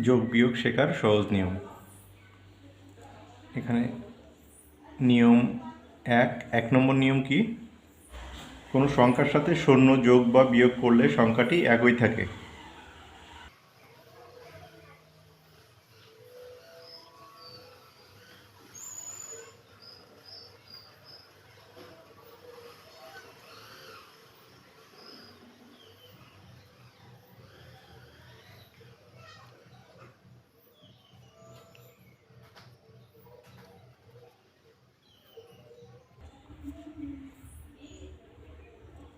যোগ বিয়োগ শেখার সহজ নিয়ম। এখানে নিয়ম এক এক নম্বর নিয়ম কি? কোনো সংখ্যার সাথে শূন্য যোগ বা বিয়োগ করলে সংখ্যাটি একই থাকে।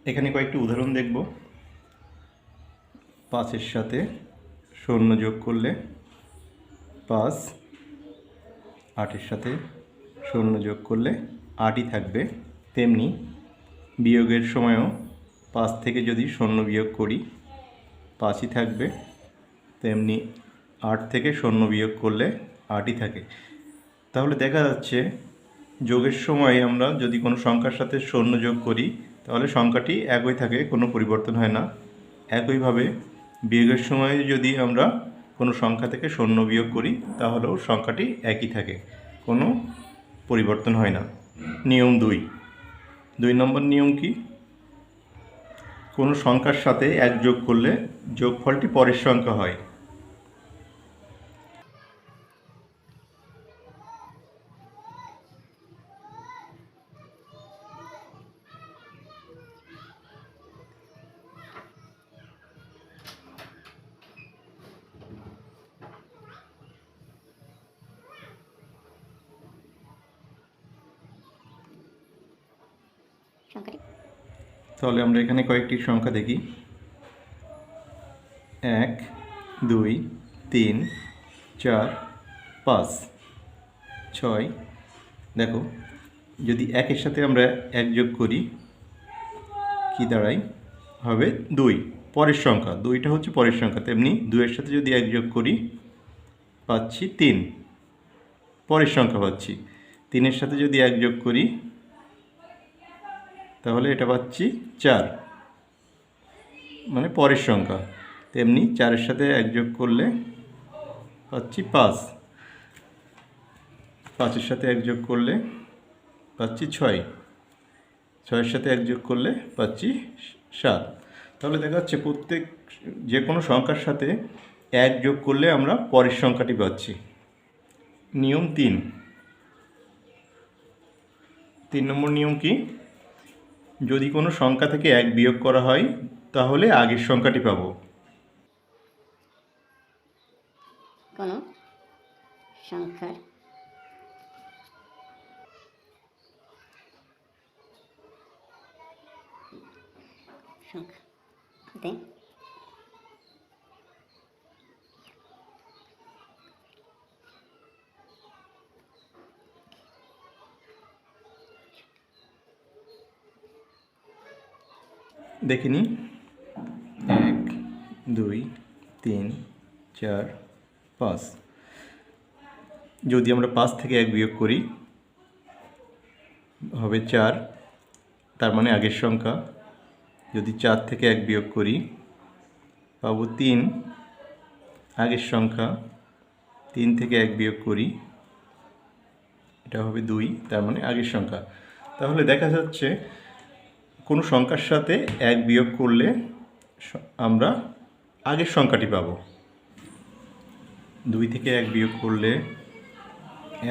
এখানে কয়েকটি উদাহরণ দেখব। পাঁচের সাথে শূন্য যোগ করলে পাঁচ। আটের সাথে শূন্য যোগ করলে আটই থাকবে। তেমনি বিয়োগের সময়ও পাঁচ থেকে যদি শূন্য বিয়োগ করি, পাঁচই থাকবে। তেমনি আট থেকে শূন্য বিয়োগ করলে আটই থাকে। তাহলে দেখা যাচ্ছে যোগের সময় আমরা যদি কোনো সংখ্যার সাথে শূন্য যোগ করি তাহলে সংখ্যাটি একই থাকে, কোনো পরিবর্তন হয় না। একইভাবে বিয়োগের সময় যদি আমরা কোনো সংখ্যা থেকে শূন্য বিয়োগ করি, তাহলেও সংখ্যাটি একই থাকে, কোনো পরিবর্তন হয় না। নিয়ম দুই। দুই নম্বর নিয়ম কি? কোনো সংখ্যার সাথে এক যোগ করলে যোগফলটি পরের সংখ্যা হয়। তাহলে আমরা এখানে কয়েকটি সংখ্যা দেখি। এক, দুই, তিন, চার, পাঁচ, ছয়। দেখো, যদি একের সাথে আমরা এক যোগ করি, কি দাঁড়ায়? হবে দুই, পরের সংখ্যা। দুইটা হচ্ছে পরের সংখ্যা। তেমনি দুইয়ের সাথে যদি এক যোগ করি, পাচ্ছি তিন। পরের সংখ্যা পাচ্ছি। তিনের সাথে যদি এক যোগ করি তাহলে এটা পাচ্ছি চার। মানে পরের সংখ্যা। তেমনি চারের সাথে এক যোগ করলে পাচ্ছি পাঁচ। পাঁচের সাথে এক যোগ করলে পাচ্ছি ছয়। ছয়ের সাথে এক যোগ করলে পাচ্ছি সাত। তাহলে দেখা যাচ্ছে প্রত্যেক যে কোনো সংখ্যার সাথে এক যোগ করলে আমরা পরের সংখ্যাটি পাচ্ছি। নিয়ম তিন। তিন নম্বর নিয়ম কি? যদি কোনো সংখ্যা থেকে এক বিয়োগ করা হয় তাহলে আগের সংখ্যাটি পাব। সংখ্যা। হতে দেখিনি। এক দুই তিন চার পাঁচ। যদি আমরা পাঁচ থেকে এক বিয়োগ করি হবে চার। তার মানে আগের সংখ্যা। যদি চার থেকে এক বিয়োগ করি পাবো তিন। আগের সংখ্যা তিন থেকে এক বিয়োগ করি এটা হবে দুই। তার মানে আগের সংখ্যা। তাহলে দেখা যাচ্ছে কোনো সংখ্যার সাথে এক বিয়োগ করলে আমরা আগের সংখ্যাটি পাব। দুই থেকে এক বিয়োগ করলে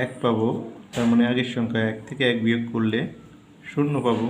এক পাবো, তার মানে আগের সংখ্যা এক থেকে এক বিয়োগ করলে শূন্য পাবো।